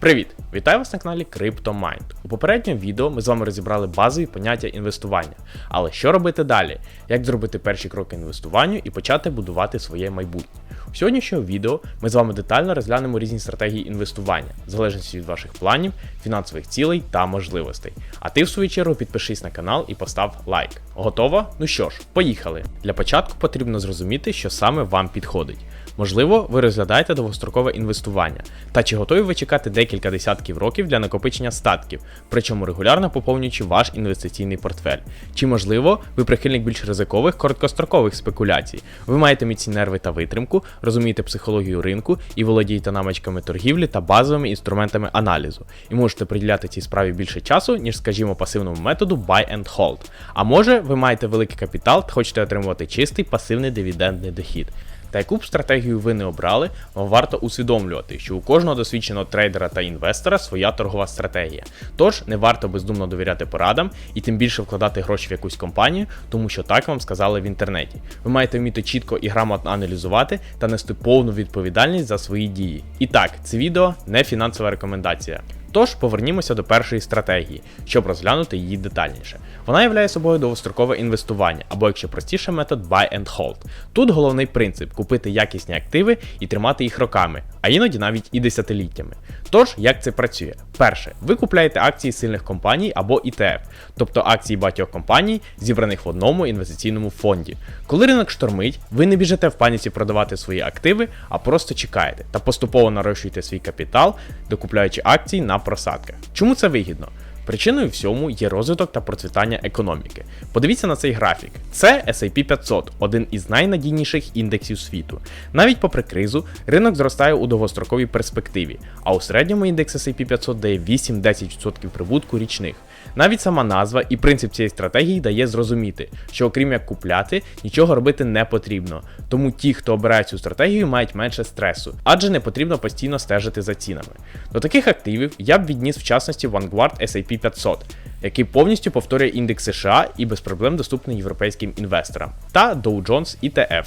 Привіт! Вітаю вас на каналі CryptoMind. У попередньому відео ми з вами розібрали базові поняття інвестування. Але що робити далі? Як зробити перші кроки інвестуванню і почати будувати своє майбутнє? У сьогоднішньому відео ми з вами детально розглянемо різні стратегії інвестування, в залежності від ваших планів, фінансових цілей та можливостей. А ти, в свою чергу, підпишись на канал і постав лайк. Готово? Ну що ж, поїхали. Для початку потрібно зрозуміти, що саме вам підходить. Можливо, ви розглядаєте довгострокове інвестування, та чи готові ви чекати декілька десятків років для накопичення статків, причому регулярно поповнюючи ваш інвестиційний портфель. Чи можливо, ви прихильник більш ризикових короткострокових спекуляцій? Ви маєте міцні нерви та витримку, розумієте психологію ринку і володієте навичками торгівлі та базовими інструментами аналізу, і можете приділяти цій справі більше часу, ніж, скажімо, пасивному методу buy and hold. А може, ви маєте великий капітал та хочете отримувати чистий пасивний дивідендний дохід. Та яку б стратегію ви не обрали, вам варто усвідомлювати, що у кожного досвідченого трейдера та інвестора своя торгова стратегія. Тож не варто бездумно довіряти порадам і тим більше вкладати гроші в якусь компанію, тому що так вам сказали в інтернеті. Ви маєте вміти чітко і грамотно аналізувати та нести повну відповідальність за свої дії. І так, це відео не фінансова рекомендація. Тож повернімося до першої стратегії, щоб розглянути її детальніше. Вона являє собою довгострокове інвестування, або якщо простіше, метод buy and hold. Тут головний принцип купити якісні активи і тримати їх роками, а іноді навіть і десятиліттями. Тож, як це працює? Перше, ви купляєте акції сильних компаній або ETF, тобто акції багатьох компаній, зібраних в одному інвестиційному фонді. Коли ринок штормить, ви не біжите в паніці продавати свої активи, а просто чекаєте та поступово нарощуєте свій капітал, докупляючи акції на просадках. Чому це вигідно? Причиною всьому є розвиток та процвітання економіки. Подивіться на цей графік. Це S&P 500, один із найнадійніших індексів світу. Навіть попри кризу, ринок зростає у довгостроковій перспективі, а у середньому індекс S&P 500 дає 8-10% прибутку річних. Навіть сама назва і принцип цієї стратегії дає зрозуміти, що окрім як купляти, нічого робити не потрібно. Тому ті, хто обирає цю стратегію, мають менше стресу, адже не потрібно постійно стежити за цінами. До таких активів я б відніс в частності Vanguard S&P 500, який повністю повторює індекс США і без проблем доступний європейським інвесторам, та Dow Jones ETF.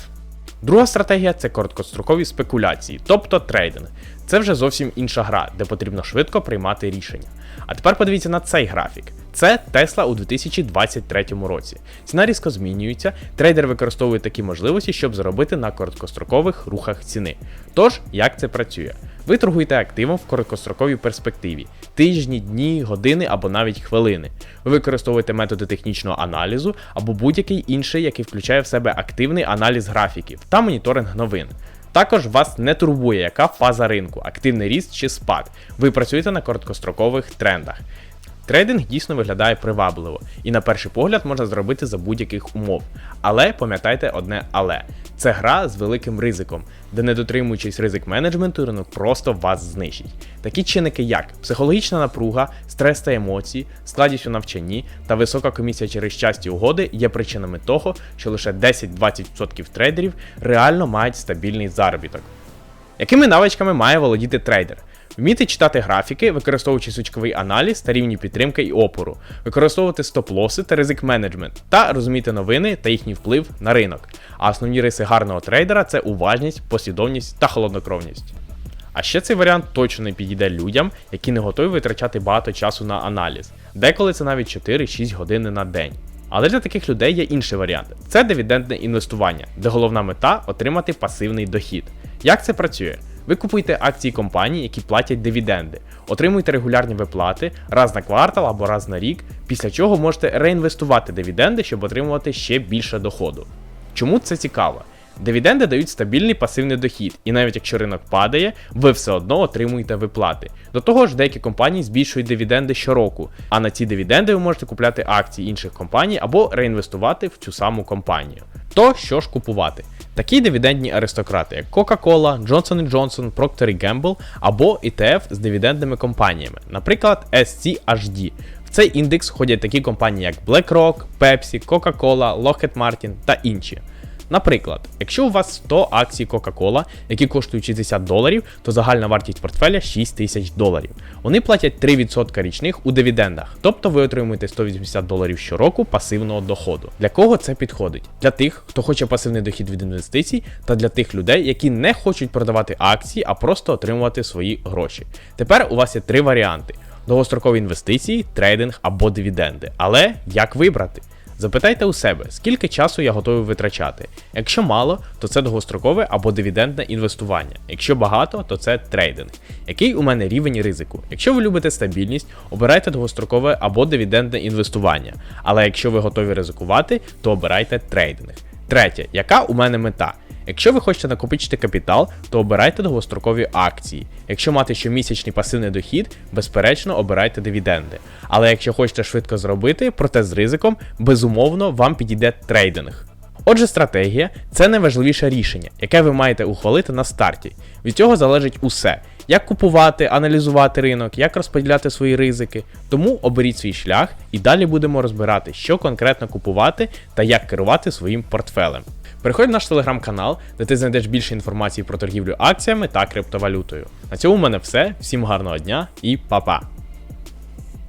Друга стратегія це короткострокові спекуляції, тобто трейдинг. Це вже зовсім інша гра, де потрібно швидко приймати рішення. А тепер подивіться на цей графік. Це Tesla у 2023 році. Ціна різко змінюється, трейдер використовує такі можливості, щоб заробити на короткострокових рухах ціни. Тож, як це працює? Ви торгуєте активом в короткостроковій перспективі тижні, дні, години або навіть хвилини. Ви використовуєте методи технічного аналізу або будь-який інший, який включає в себе активний аналіз графіків та моніторинг новин. Також вас не турбує, яка фаза ринку, активний ріст чи спад. Ви працюєте на короткострокових трендах. Трейдинг дійсно виглядає привабливо, і на перший погляд можна зробити за будь-яких умов. Але пам'ятайте одне але це гра з великим ризиком, де не дотримуючись ризик менеджменту, ринок просто вас знищить. Такі чинники, як психологічна напруга, стрес та емоції, складність у навчанні та висока комісія через часті угоди є причинами того, що лише 10-20% трейдерів реально мають стабільний заробіток. Якими навичками має володіти трейдер? Вміти читати графіки, використовуючи сучковий аналіз та рівні підтримки і опору, використовувати стоп-лоси та ризик менеджмент, та розуміти новини та їхній вплив на ринок. А основні риси гарного трейдера це уважність, послідовність та холоднокровність. А ще цей варіант точно не підійде людям, які не готові витрачати багато часу на аналіз, деколи це навіть 4-6 години на день. Але для таких людей є інший варіант: це дивідендне інвестування, де головна мета отримати пасивний дохід. Як це працює? Ви купуєте акції компаній, які платять дивіденди, отримуєте регулярні виплати раз на квартал або раз на рік, після чого можете реінвестувати дивіденди, щоб отримувати ще більше доходу. Чому це цікаво? Дивіденди дають стабільний пасивний дохід, і навіть якщо ринок падає, ви все одно отримуєте виплати. До того ж, деякі компанії збільшують дивіденди щороку, а на ці дивіденди ви можете купляти акції інших компаній або реінвестувати в цю саму компанію. То що ж купувати? Такі дивідендні аристократи, як Coca-Cola, Johnson Johnson, Procter Gamble або ETF з дивідендними компаніями, наприклад, SCHD. В цей індекс входять такі компанії, як BlackRock, Pepsi, Coca-Cola, Lockheed Martin та інші. Наприклад, якщо у вас 100 акцій Coca-Cola, які коштують 60 доларів, то загальна вартість портфеля 6 тисяч доларів. Вони платять 3% річних у дивідендах, тобто ви отримуєте 180 доларів щороку пасивного доходу. Для кого це підходить? Для тих, хто хоче пасивний дохід від інвестицій, та для тих людей, які не хочуть продавати акції, а просто отримувати свої гроші. Тепер у вас є три варіанти: довгострокові інвестиції, трейдинг або дивіденди. Але як вибрати? Запитайте у себе, скільки часу я готовий витрачати. Якщо мало, то це довгострокове або дивідендне інвестування. Якщо багато, то це трейдинг. Який у мене рівень ризику? Якщо ви любите стабільність, обирайте довгострокове або дивідендне інвестування. Але якщо ви готові ризикувати, то обирайте трейдинг. Третє, яка у мене мета? Якщо ви хочете накопичити капітал, то обирайте довгострокові акції. Якщо мати щомісячний пасивний дохід, безперечно обирайте дивіденди. Але якщо хочете швидко зробити, проте з ризиком, безумовно вам підійде трейдинг. Отже, стратегія це найважливіше рішення, яке ви маєте ухвалити на старті. Від цього залежить усе: як купувати, аналізувати ринок, як розподіляти свої ризики. Тому оберіть свій шлях і далі будемо розбирати, що конкретно купувати та як керувати своїм портфелем. Переходь в наш телеграм-канал, де ти знайдеш більше інформації про торгівлю акціями та криптовалютою. На цьому в мене все. Всім гарного дня і па-па!